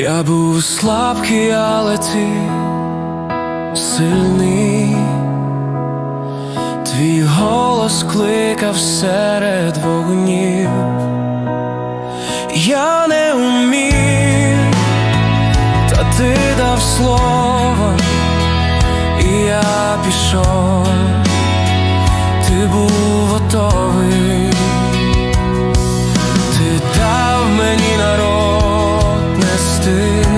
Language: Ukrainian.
Я був слабкий, але ти сильний, твій голос кликав серед вогнів. Я не умів, та ти дав слово, і я пішов, ти був готовий, ти дав мені народ. say